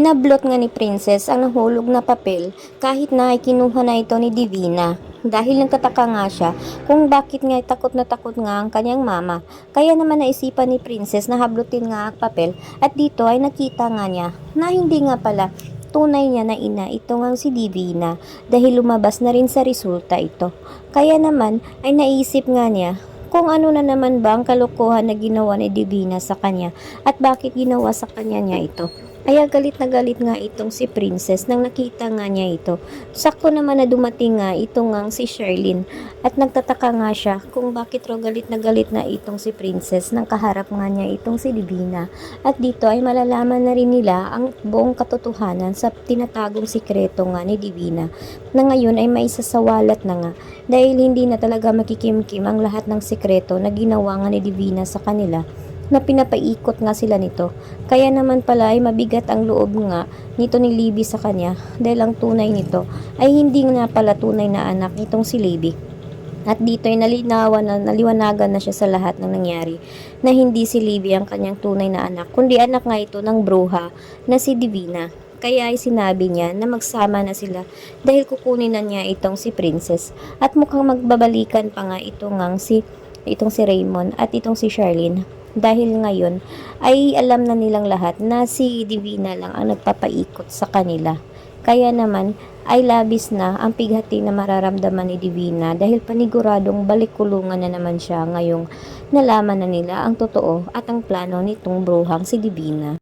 Nablot nga ni Princess ang nahulog na papel kahit na ay kinuha na ito ni Divina. Dahil nagtataka nga siya kung bakit nga takot na takot nga ang kanyang mama. Kaya naman naisipan ni Princess na hablutin nga ang papel at dito ay nakita nga niya na hindi nga pala tunay niya na ina ito nga si Divina dahil lumabas na rin sa resulta ito. Kaya naman ay naisip nga niya kung ano na naman ba ang kalokohan na ginawa ni Divina sa kanya at bakit ginawa sa kanya niya ito. Kaya galit na galit nga itong si Princess nang nakita nga niya ito. Sakto naman na dumating nga itong nga si Sherlyn at nagtataka nga siya kung bakit raw galit na galit na itong si Princess nang kaharap nga niya itong si Divina. At dito ay malalaman na rin nila ang buong katotohanan sa tinatagong sikreto nga ni Divina na ngayon ay may isasawalat na nga dahil hindi na talaga makikimkim ang lahat ng sikreto na ginawa nga ni Divina sa kanila na pinapaikot nga sila nito. Kaya naman pala ay mabigat ang loob nga nito ni Libby sa kanya dahil ang tunay nito ay hindi nga pala tunay na anak nitong si Libby. At dito ay nalinawan na naliwanagan na siya sa lahat ng nangyari na hindi si Libby ang kanyang tunay na anak kundi anak nga ito ng bruha na si Divina. Kaya ay sinabi niya na magsama na sila dahil kukunin na niya itong si Princess at mukhang magbabalikan pa nga ito ngang si itong si Raymond at itong si Charlene dahil ngayon ay alam na nilang lahat na si Divina lang ang nagpapaikot sa kanila. Kaya naman ay labis na ang pighati na mararamdaman ni Divina dahil paniguradong balik-kulungan na naman siya ngayong nalaman na nila ang totoo at ang plano nitong bruhang si Divina.